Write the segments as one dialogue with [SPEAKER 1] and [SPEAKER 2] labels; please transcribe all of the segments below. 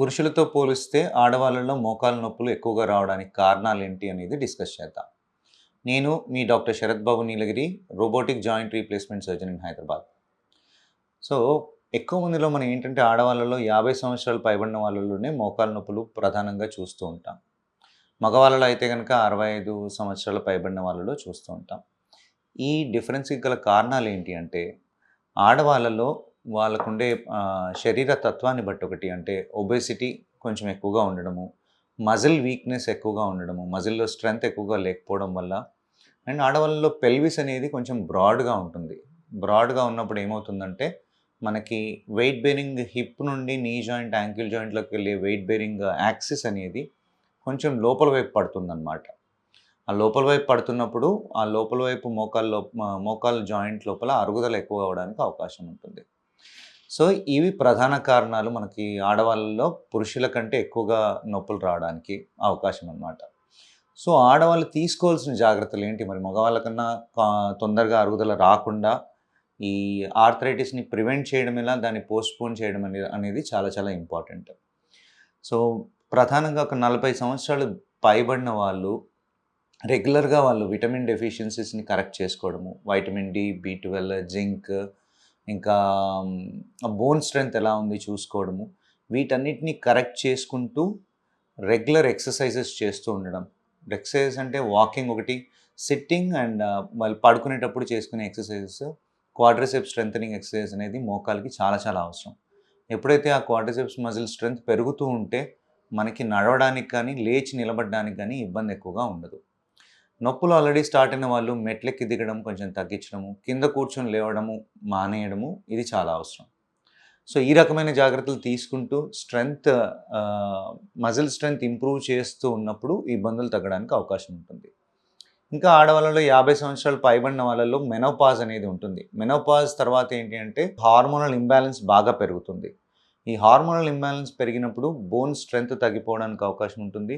[SPEAKER 1] పురుషులతో పోలిస్తే ఆడవాళ్ళలో మోకాల నొప్పులు ఎక్కువగా రావడానికి కారణాలు ఏంటి అనేది డిస్కస్ చేద్దాం. నేను మీ doctor Sharath Babu Neelagiri robotic joint replacement surgeon in Hyderabad. So ఎక్కువ మందిలో మనం ఏంటంటే ఆడవాళ్ళలో యాభై సంవత్సరాలు పైబడిన వాళ్ళలోనే మోకాల నొప్పులు ప్రధానంగా చూస్తూ ఉంటాం. మగవాళ్ళలో అయితే కనుక అరవై ఐదు సంవత్సరాలు పైబడిన వాళ్ళలో చూస్తూ ఉంటాం. ఈ డిఫరెన్స్కి గల కారణాలు ఏంటి అంటే ఆడవాళ్ళలో వాళ్ళకుండే శరీర తత్వాన్ని బట్టి ఒకటి అంటే ఒబేసిటీ కొంచెం ఎక్కువగా ఉండడము మజిల్ వీక్నెస్ ఎక్కువగా ఉండడము మజిల్లో స్ట్రెంగ్త్ ఎక్కువగా లేకపోవడం వల్ల అండ్ ఆడవాళ్ళలో పెల్విస్ అనేది కొంచెం బ్రాడ్గా ఉంటుంది. బ్రాడ్గా ఉన్నప్పుడు ఏమవుతుందంటే మనకి వెయిట్ బేరింగ్ హిప్ నుండి నీ జాయింట్ యాంకిల్ జాయింట్లోకి వెళ్ళే వెయిట్ బేరింగ్ యాక్సిస్ అనేది కొంచెం లోపల వైపు పడుతుందన్నమాట. ఆ లోపల వైపు పడుతున్నప్పుడు ఆ లోపల వైపు మోకాలు మోకాల్ మోకాలు జాయింట్ లోపల అరుగుదల ఎక్కువ అవడానికి అవకాశం ఉంటుంది. సో ఇవి ప్రధాన కారణాలు మనకి ఆడవాళ్ళలో పురుషుల కంటే ఎక్కువగా నొప్పులు రావడానికి అవకాశం అన్నమాట సో ఆడవాళ్ళు తీసుకోవాల్సిన జాగ్రత్తలు ఏంటి? మరి మగవాళ్ళ కన్నా కా- తొందరగా అరుగుదల రాకుండా ఈ ఆర్థరైటిస్ని ప్రివెంట్ చేయడం ఎలా? దాన్ని పోస్ట్పోన్ చేయడం అనేది అనేది చాలా చాలా ఇంపార్టెంట్. సో ప్రధానంగా ఒక నలభై సంవత్సరాలు పైబడిన వాళ్ళు రెగ్యులర్గా వాళ్ళు విటమిన్ డెఫిషియన్సీస్ని కరెక్ట్ చేసుకోవడము vitamin D B twelve zinc ఇంకా బోన్ స్ట్రెంగ్త్ ఎలా ఉంది చూసుకోవడము వీటన్నిటిని కరెక్ట్ చేసుకుంటూ రెగ్యులర్ ఎక్సర్సైజెస్ చేస్తూ ఉండడం. ఎక్సర్సైజ్ అంటే వాకింగ్ ఒకటి సిట్టింగ్ అండ్ వాళ్ళు పడుకునేటప్పుడు చేసుకునే ఎక్సర్సైజెస్ క్వాడ్రిసెప్ స్ట్రెంథనింగ్ ఎక్సర్సైజ్ అనేది మోకాలకి చాలా చాలా అవసరం. ఎప్పుడైతే ఆ క్వాడ్రిసెప్స్ మజిల్ స్ట్రెంగ్త్ పెరుగుతూ ఉంటే మనకి నడవడానికి కానీ లేచి నిలబడడానికి కానీ ఇబ్బంది ఎక్కువగా ఉండదు. నొప్పులు ఆల్రెడీ స్టార్ట్ అయిన వాళ్ళు మెట్లెక్కి దిగడం కొంచెం తగ్గించడము కింద కూర్చొని లేవడము మానేయడము ఇది చాలా అవసరం. సో ఈ రకమైన జాగ్రత్తలు తీసుకుంటూ స్ట్రెంగ్త్ మజిల్ స్ట్రెంగ్త్ ఇంప్రూవ్ చేస్తూ ఉన్నప్పుడు ఇబ్బందులు తగ్గడానికి అవకాశం ఉంటుంది. ఇంకా ఆడవాళ్ళలో యాభై సంవత్సరాలు పైబడిన వాళ్ళలో మెనోపాజ్ అనేది ఉంటుంది. మెనోపాజ్ తర్వాత ఏంటి అంటే హార్మోనల్ ఇంబ్యాలెన్స్ బాగా పెరుగుతుంది. ఈ హార్మోనల్ ఇంబ్యాలెన్స్ పెరిగినప్పుడు బోన్ స్ట్రెంగ్త్ తగ్గిపోవడానికి అవకాశం ఉంటుంది.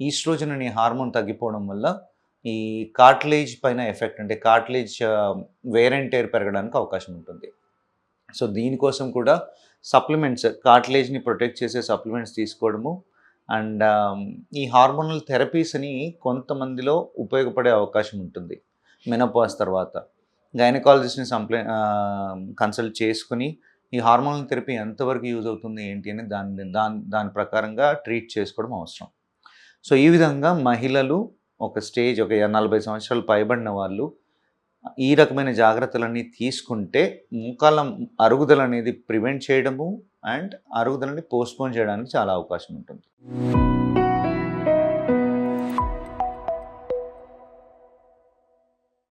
[SPEAKER 1] ఈస్ట్రోజన్ అనే హార్మోన్ తగ్గిపోవడం వల్ల ఈ కార్టిలేజ్ పైన ఎఫెక్ట్ అంటే కార్టిలేజ్ వేర్ అండ్ టేర్ పెరగడానికి అవకాశం ఉంటుంది. సో దీనికోసం కూడా సప్లిమెంట్స్ కార్టిలేజ్ని ప్రొటెక్ట్ చేసే సప్లిమెంట్స్ తీసుకోవడము అండ్ ఈ హార్మోనల్ థెరపీస్ అని కొంతమందిలో ఉపయోగపడే అవకాశం ఉంటుంది. మెనోపాస్ తర్వాత. గైనకాలజిస్ట్ని సంప్లై కన్సల్ట్ చేసుకుని ఈ హార్మోనల్ థెరపీ ఎంతవరకు యూజ్ అవుతుంది ఏంటి అని దాని దాని దాని ప్రకారంగా ట్రీట్ చేసుకోవడం అవసరం. సో ఈ విధంగా మహిళలు ఒక స్టేజ్ ఒక నలభై సంవత్సరాలు పైబడిన వాళ్ళు ఈ రకమైన జాగ్రత్తలన్నీ తీసుకుంటే మోకాల అరుగుదల అనేది ప్రివెంట్ చేయడము అండ్ అరుగుదలని పోస్ట్పోన్ చేయడానికి చాలా అవకాశం ఉంటుంది.